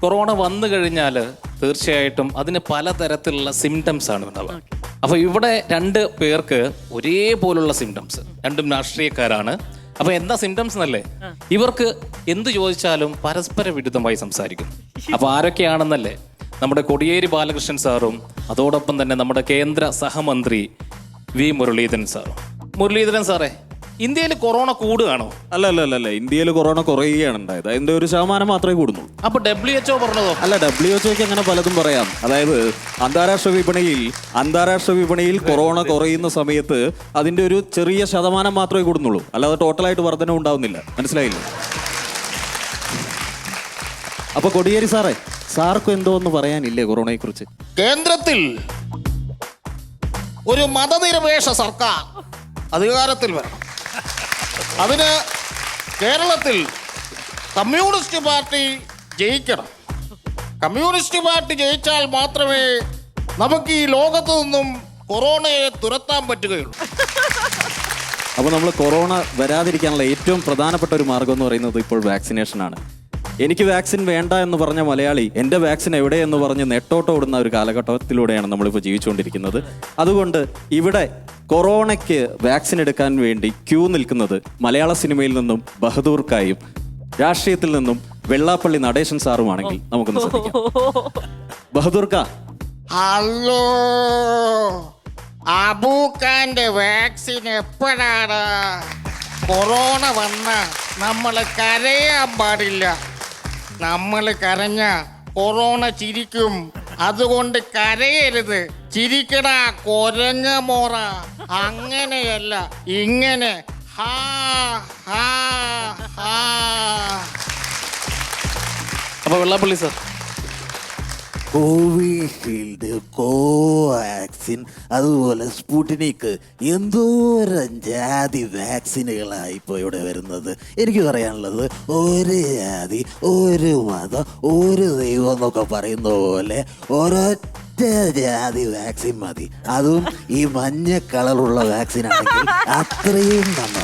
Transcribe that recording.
Corona വന്നു കഴിഞ്ഞാൽ തീർച്ചയായിട്ടും അതിന് പലതരത്തിലുള്ള സിംറ്റംസ് ആണ് ഉണ്ടാവുക. അപ്പൊ ഇവിടെ രണ്ട് പേർക്ക് ഒരേപോലുള്ള സിംറ്റംസ് രണ്ടും രാഷ്ട്രീയക്കാരാണ്. അപ്പൊ എന്താ സിംറ്റംസ് എന്നല്ലേ? ഇവർക്ക് എന്ത് ചോദിച്ചാലും പരസ്പര വിരുദ്ധമായി സംസാരിക്കും അപ്പൊ ആരൊക്കെയാണെന്നല്ലേ? നമ്മുടെ കൊടിയേരി ബാലകൃഷ്ണൻ സാറും അതോടൊപ്പം തന്നെ നമ്മുടെ കേന്ദ്ര സഹമന്ത്രി വി മുരളീധരൻ സാറും. മുരളീധരൻ സാറേ ഇന്ത്യയിൽ കൊറോണ കൂടുകയാണോ? അല്ല അല്ല അല്ല അല്ല ഇന്ത്യയിൽ കൊറോണ കുറയുകയാണ് ഉണ്ടായത്. അതിന്റെ ഒരു ശതമാനം മാത്രമേ കൂടുന്നുള്ളൂ. അപ്പൊ ഡബ്ല്യു എച്ച്ഒ പറഞ്ഞതോ? അല്ല ഡബ്ല്യു എച്ച്ഒക്ക് അങ്ങനെ പലതും പറയാം. അതായത് അന്താരാഷ്ട്ര വിപണിയിൽ അന്താരാഷ്ട്ര വിപണിയിൽ കൊറോണ കുറയുന്ന സമയത്ത് അതിന്റെ ഒരു ചെറിയ ശതമാനം മാത്രമേ കൂടുന്നുള്ളൂ. അല്ലാതെ ടോട്ടലായിട്ട് വർധന ഉണ്ടാവുന്നില്ല. മനസ്സിലായില്ല? അപ്പൊ കൊടിയേരി സാറേ സാർക്കും എന്തോ ഒന്ന് പറയാനില്ലേ കൊറോണയെ കുറിച്ച് കേന്ദ്രത്തിൽ ഒരു മതനിരപേക്ഷ സർക്കാർ അധികാരത്തിൽ വരണം. അതിന് കേരളത്തിൽ കമ്മ്യൂണിസ്റ്റ് പാർട്ടി ജയിക്കണം. കമ്മ്യൂണിസ്റ്റ് പാർട്ടി ജയിച്ചാൽ മാത്രമേ നമുക്ക് ഈ ലോകത്തു നിന്നും കൊറോണയെ തുരത്താൻ പറ്റുകയുള്ളൂ. അപ്പോൾ നമ്മൾ കൊറോണ വരാതിരിക്കാനുള്ള ഏറ്റവും പ്രധാനപ്പെട്ട ഒരു മാർഗം എന്ന് പറയുന്നത് ഇപ്പോൾ വാക്സിനേഷൻ ആണ് എനിക്ക് വാക്സിൻ വേണ്ട എന്ന് പറഞ്ഞ മലയാളി എന്റെ വാക്സിൻ എവിടെ എന്ന് പറഞ്ഞ് നെട്ടോട്ട് ഓടുന്ന ഒരു കാലഘട്ടത്തിലൂടെയാണ് നമ്മളിപ്പോൾ ജീവിച്ചുകൊണ്ടിരിക്കുന്നത്. അതുകൊണ്ട് ഇവിടെ കൊറോണയ്ക്ക് വാക്സിൻ എടുക്കാൻ വേണ്ടി ക്യൂ നിൽക്കുന്നത് മലയാള സിനിമയിൽ നിന്നും ബഹദൂർക്കായും രാഷ്ട്രീയത്തിൽ നിന്നും വെള്ളാപ്പള്ളി നടേശൻ സാറുമാണെങ്കിൽ നമുക്കൊന്ന് ശ്രദ്ധിക്കാം. ബഹദൂർക്ക. ഹലോ അബൂക്കാന്റെ വാക്സിൻ എപ്പോഴാണ്? കൊറോണ വന്ന നമ്മൾ കരയാൻ പാടില്ല. നമ്മൾ കരഞ്ഞ കൊറോണ ചിരിക്കും. അതുകൊണ്ട് കരയരുത്. ചിരിക്കടാ കൊരങ്ങ മോറ. അങ്ങനെയല്ല ഇങ്ങനെ. ഹാ ഹാ ഹാ. അപ്പൊ വെള്ളാപ്പള്ളി സർ. കോവിഷീൽഡ് കോവാക്സിൻ അതുപോലെ സ്പുട്നിക്. എന്തോരം ജാതി വാക്സിനുകളായി ഇപ്പോൾ ഇവിടെ വരുന്നത്. എനിക്ക് പറയാനുള്ളത് ഒരു ജാതി ഒരു മതം ഒരു ദൈവം എന്നൊക്കെ പറയുന്ന പോലെ ഒരൊറ്റ ജാതി വാക്സിൻ മതി. അതും ഈ മഞ്ഞ കളറുള്ള വാക്സിൻ ആണെങ്കിൽ അത്രയും നന്നായി